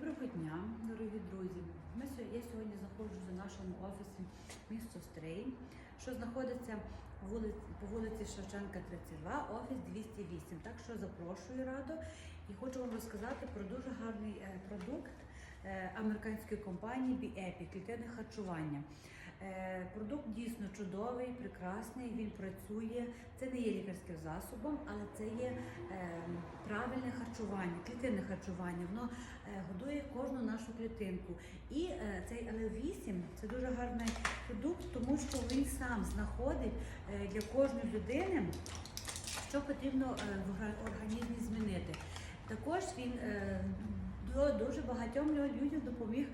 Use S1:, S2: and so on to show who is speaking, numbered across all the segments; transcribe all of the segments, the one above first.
S1: Доброго дня, дорогі друзі. Ми я сьогодні знаходжуся в нашому офісі місто Стрий, що знаходиться вулиці, по вулиці Шевченка 32, офіс 208. Так що запрошую радо і хочу вам розказати про дуже гарний е, продукт е, американської компанії BEPI – клітини харчування. Е, Продукт дійсно чудовий, прекрасний. Він працює. Це не є лікарським засобом, але це є е, правильне харчування, клітинне харчування. Воно е, годує кожну нашу клітинку. І цей ЛЕ8 це дуже гарний продукт, тому що він сам знаходить для кожної людини, що потрібно в організмі змінити. Також він дуже багатьом людям допоміг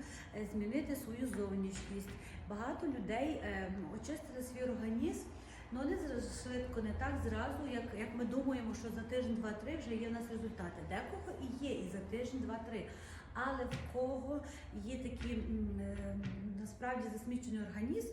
S1: змінити свою зовнішність. Багато людей е, очистили свій організм. Ну, не швидко, не так зразу, як, як ми думаємо, що за тиждень, два-три вже є у нас результати. Декого і є і за тиждень, два-три. Але в кого є такий е, насправді засмічений організм,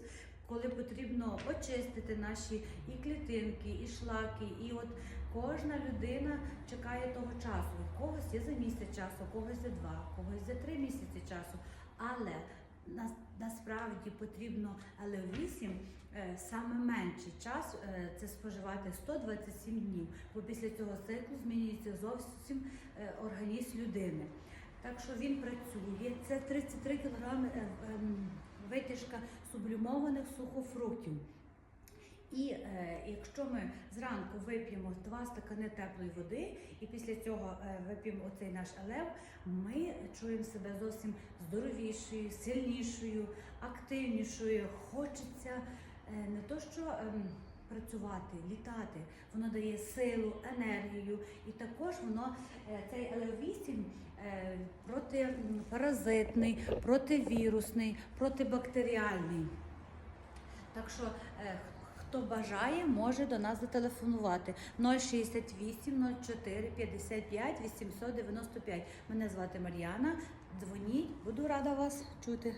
S1: коли потрібно очистити наші і клітинки, і шлаки, і от кожна людина чекає того часу. У когось є за місяць часу, у когось за два, у когось за три місяці часу. Але насправді потрібно але 8 е, саме менший час е, це споживати 127 днів, бо після цього циклу змінюється зовсім е, організм людини. Так що він працює. Це 33 кг витяжка сублімованих сухофруктів. І е, якщо ми зранку вип'ємо два стакани теплої води, і після цього е, вип'ємо оцей наш алев, ми чуємо себе зовсім здоровішою, сильнішою, активнішою. Хочеться е, не то, що ем, працювати, літати, воно дає силу, енергію, і також воно е, цей алев 8 е, протипаразитний, противірусний, протибактеріальний. Так що, е, хто бажає, може до нас зателефонувати 068 04 55 895. Мене звати Мар'яна. Дзвоніть, буду рада вас чути.